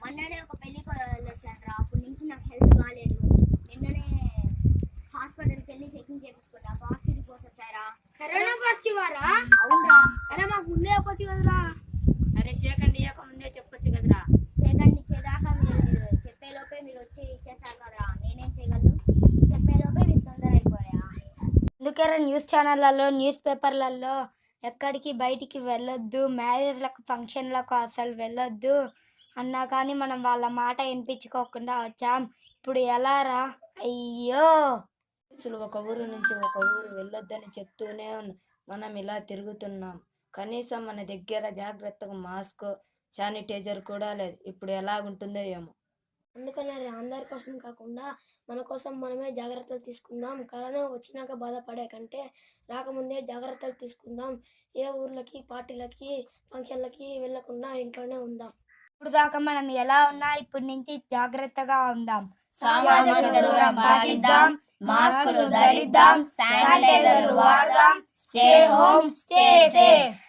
మొన్ననే ఒక పెళ్ళికి వెళ్ళొచ్చాను రా? అప్పటి నుంచి నాకు హెల్త్ బాగాలేదు నిన్ననే హాస్పిటల్కి వెళ్ళి చెకింగ్ చేయించుకున్నా పాజిటివ్ రిపోర్ట్స్ వచ్చారా కరోనా పాజిటివ్ వారా? అవునరా అరే మాకు ముందే చెప్పొచ్చు కదరా అందుకే న్యూస్ ఛానళ్ళలో న్యూస్ పేపర్లలో ఎక్కడికి బయటికి వెళ్ళొద్దు మ్యారేజ్లకు ఫంక్షన్లకు అసలు వెళ్ళొద్దు అన్నా కానీ మనం వాళ్ళ మాట వినిపించుకోకుండా వచ్చాం. ఇప్పుడు ఎలా రా? అయ్యో! అసలు ఒక ఊరు నుంచి ఒక ఊరు వెళ్ళొద్దని చెప్తూనే మనం ఇలా తిరుగుతున్నాం. కనీసం మన దగ్గర జాగ్రత్తగా మాస్క్ శానిటైజర్ కూడా లేదు. ఇప్పుడు ఎలాగుంటుందో ఏమో. అందుకనే అందరి కోసం కాకుండా మన కోసం మనమే జాగ్రత్తలు తీసుకుందాం. కరోనా వచ్చినాక బాధపడే కంటే రాకముందే జాగ్రత్తలు తీసుకుందాం. ఏ ఊర్లకి పార్టీలకి ఫంక్షన్లకి వెళ్ళకుండా ఇంట్లోనే ఉందాం. ఇప్పుడు దాకా మనం ఎలా ఉన్నా ఇప్పటి నుంచి జాగ్రత్తగా ఉందాం. సామాజిక దూరం పాటిద్దాం. మాస్కులు ధరిద్దాం. శానిటైజర్లు వాడదాం. Stay home stay safe.